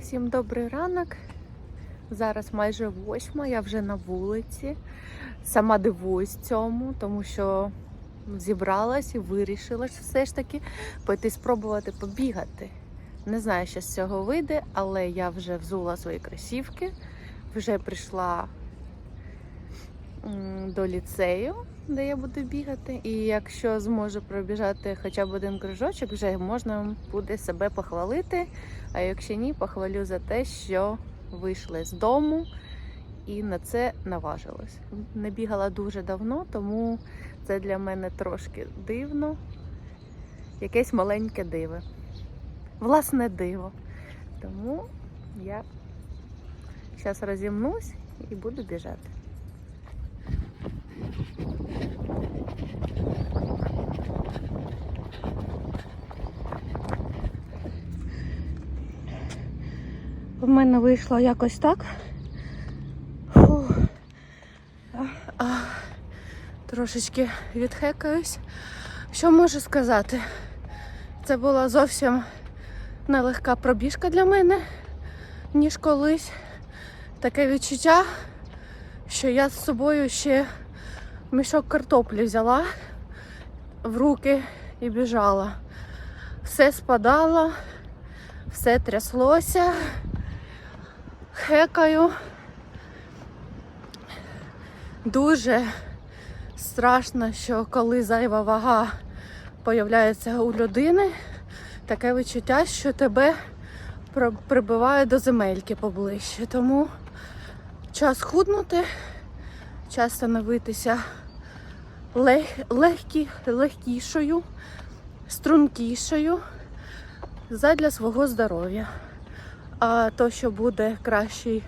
Всім добрий ранок. Зараз майже восьма, я вже на вулиці. Сама дивуюсь цьому, тому що зібралась і вирішила все ж таки пойти спробувати побігати. Не знаю, що з цього вийде, але я вже взула свої кросівки, вже прийшла до ліцею, де я буду бігати. І якщо зможу пробіжати хоча б один кружочок, вже можна буде себе похвалити. А якщо ні, похвалю за те, що вийшли з дому і на це наважилась. Не бігала дуже давно, тому це для мене трошки дивно. Якесь маленьке диво. Власне диво. Тому я зараз розімнусь і буду біжати. В мене вийшло якось так. Фу. А, а, трошечки відхекаюсь. Що можу сказати? Це була зовсім нелегка пробіжка для мене, ніж колись. Таке відчуття, що я з собою ще мішок картоплі взяла в руки і біжала. Все спадало, все тряслося хекаю. Дуже страшно, що коли зайва вага появляється у людини, таке відчуття, що тебе прибиває до земельки поближче. Тому час худнути, час становитися лег, легкі, легкішою, стрункішою задля свого здоров'я. А то, що буде кращий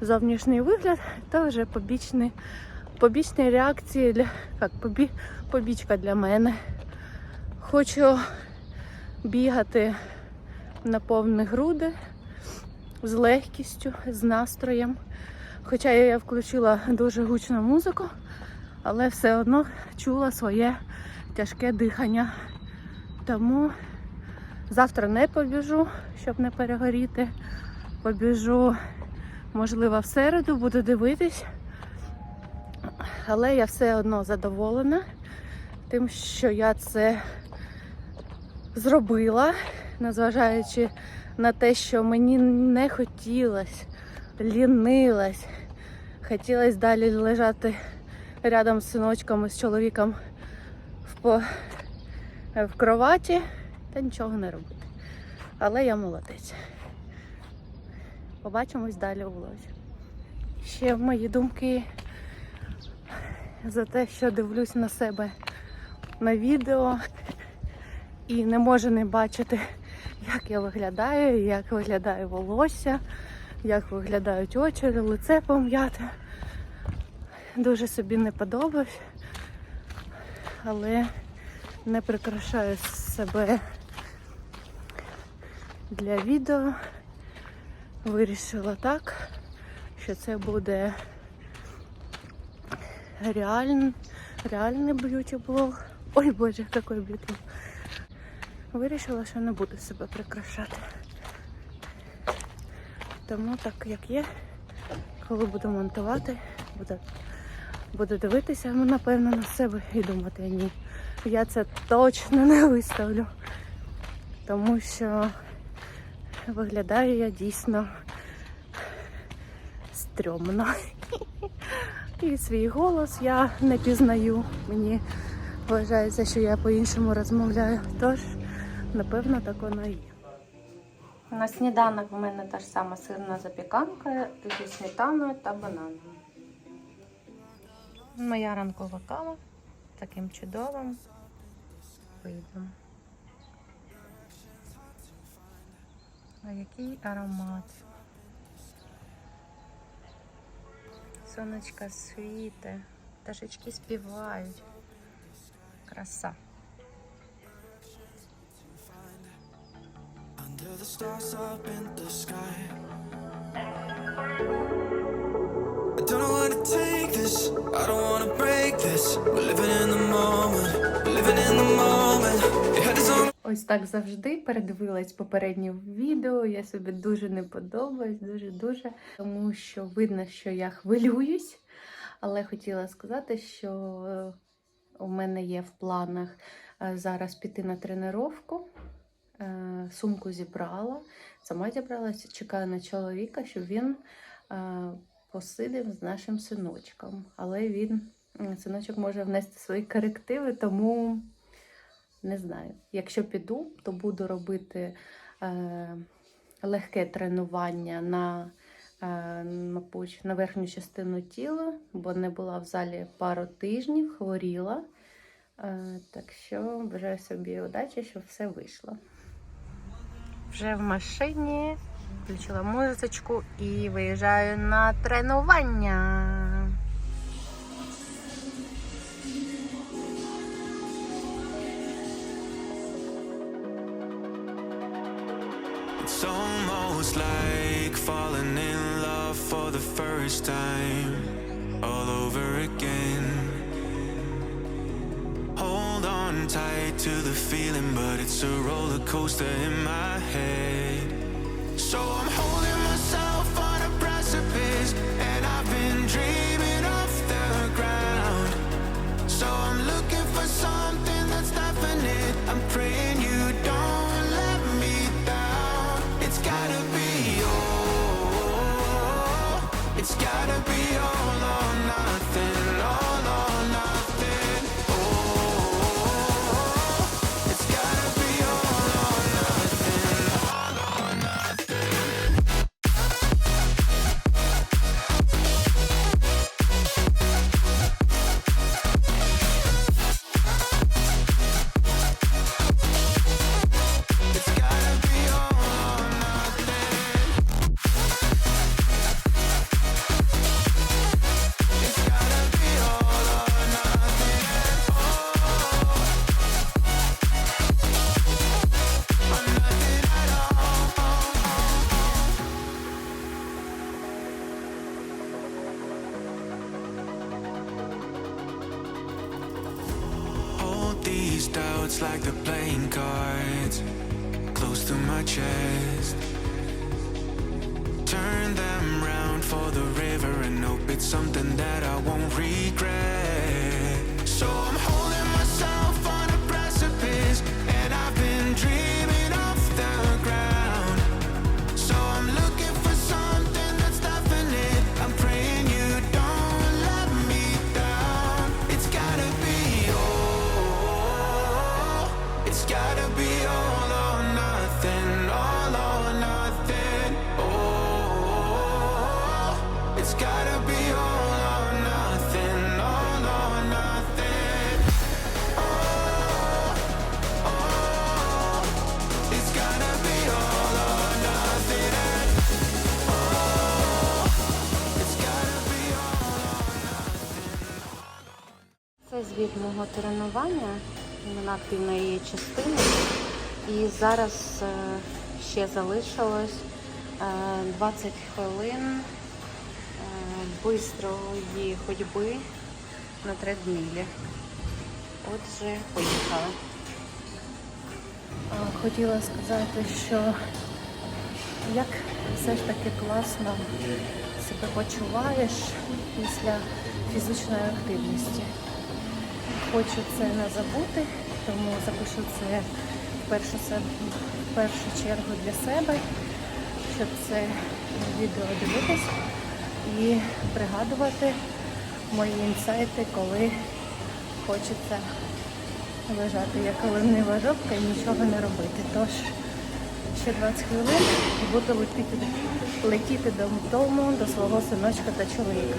зовнішній вигляд, то вже побічні, побічні реакції для як, побі, побічка для мене. Хочу бігати на повні груди з легкістю, з настроєм. Хоча я включила дуже гучну музику, але все одно чула своє тяжке дихання. Тому Завтра не побіжу, щоб не перегоріти. Побіжу, можливо, в середу, буду дивитись. Але я все одно задоволена тим, що я це зробила, незважаючи на те, що мені не хотілося, лінилась. Хотілося далі лежати рядом з синочком і з чоловіком в, в кроваті та нічого не робити. Але я молодець. Побачимось далі у влозі. Ще мої думки за те, що дивлюсь на себе на відео і не можу не бачити, як я виглядаю, як виглядає волосся, як виглядають очі, лице пом'яте. Дуже собі не подобаюсь, але не прикрашаю себе для відео. Вирішила так, що це буде реальний, реальний б'юті-блог. Ой боже, який б'юті. Вирішила, що не буду себе прикрашати. Тому так як є, коли буду монтувати, буду, буду дивитися, напевно, на себе і думати, ні. Я це точно не виставлю. Тому що виглядаю я дійсно стрьомно. І свій голос я не пізнаю. Мені вважається, що я по-іншому розмовляю. Тож, напевно, так воно і є. На сніданок в мене та ж сама сирна запіканка зі сметаною та бананом. Моя ранкова кава таким чудовим видом. А який аромат. Сонечка світе, пташечки співають. Краса. The stars up in the sky. I don't know where to take Ось так завжди передивилась попереднє відео. Я собі дуже не подобаюсь, дуже-дуже, тому що видно, що я хвилююсь. Але хотіла сказати, що е, у мене є в планах е, зараз піти на тренировку. Е, Сумку зібрала, сама зібралася, чекаю на чоловіка, щоб він посидив з нашим синочком. Але він, синочок може внести свої корективи, тому не знаю. Якщо піду, то буду робити е, легке тренування на, е, мабуть, на верхню частину тіла, бо не була в залі пару тижнів, хворіла. Е, так що бажаю собі удачі, щоб все вийшло. Вже в машині включила музичку і виїжджаю на тренування. First time, all over again. Hold on tight to the feeling, but it's a roller coaster in my head. So I'm holding myself on a precipice, and I've been dreaming off the ground. So I'm looking for something that's definite. I'm praying you don't let me down. It's gotta be It's gotta be these doubts like the playing cards close to my chest. Turn them round for the river and hope it's something that I won't regret. Мого тренування, вона активна її частина. І зараз е, ще залишилось е, 20 хвилин е, бистрої ходьби на тредмілі. Отже, поїхали. Хотіла сказати, що як все ж таки класно себе почуваєш після фізичної активності. Хочу це не забути, тому запишу це в першу, в першу чергу для себе, щоб це відео дивитись і пригадувати мої інсайти, коли хочеться лежати як оленива жопка і нічого не робити. Тож ще 20 хвилин буду летіти, летіти додому до свого синочка та чоловіка.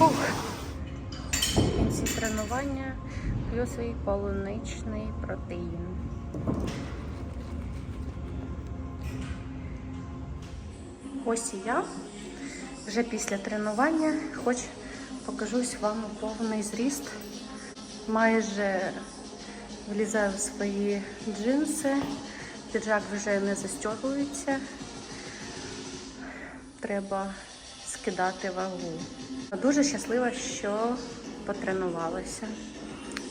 Фух. В тренування п'ю свій полуничний протеїн. Ось і я. Вже після тренування, хоч покажусь вам повний зріст. Майже влізаю в свої джинси, піджак вже не застягується. треба скидати вагу. Дуже щаслива, що потренувалася.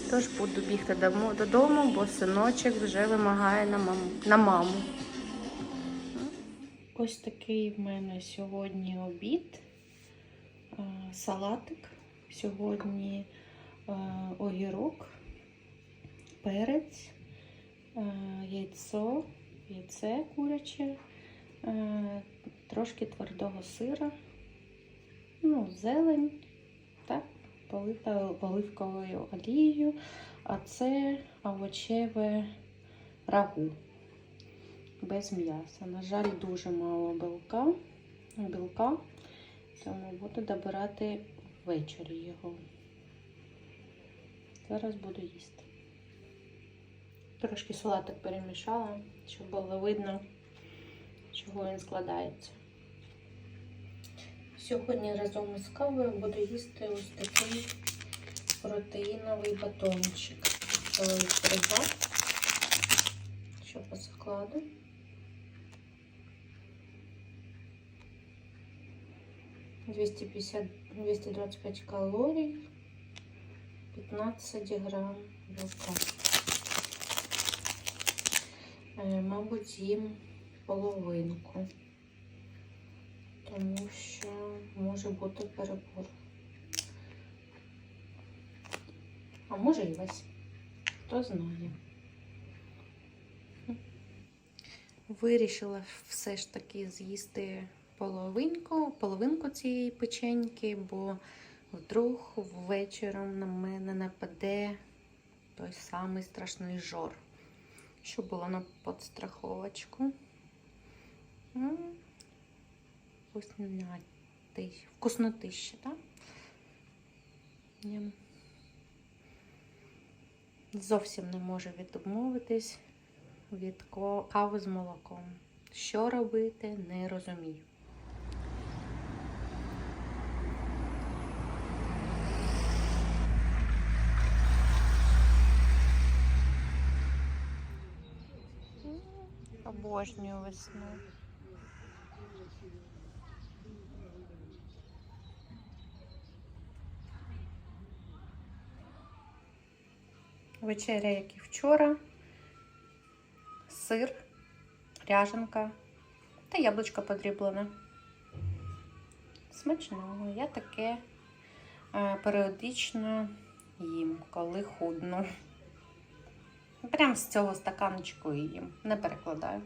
Тож буду бігти додому, бо синочок вже вимагає на маму. На маму. Ось такий в мене сьогодні обід. Салатик. Сьогодні огірок, перець, яйцо, яйце куряче, трошки твердого сира, ну, зелень, оливковою олією, а це овочеве рагу без м'яса. На жаль, дуже мало білка, білка, тому буду добирати ввечері його. Зараз буду їсти. Трошки салатик перемішала, щоб було видно, чого він складається. Сьогодні разом із кавою буду їсти ось такий протеїновий батончик. Коли що по складу. Двадцать пять калорий, 15 грам білка. Е, Мабуть, їм половинку, тому що може бути перебор. А може і весь. Хто знає. Вирішила все ж таки з'їсти половинку, половинку цієї печеньки, бо вдруг вечором на мене нападе той самий страшний жор, що було на подстраховочку. М, Вкуснятий, вкуснотище, так? Я зовсім не можу відмовитись від кави з молоком. Що робити, не розумію. Обожнюю весну. Вечеря, як і вчора. Сир, ряженка та яблучко подріблене. Смачного. Я таке е, періодично їм, коли худну. Прям з цього стаканчику їм. Не перекладаю.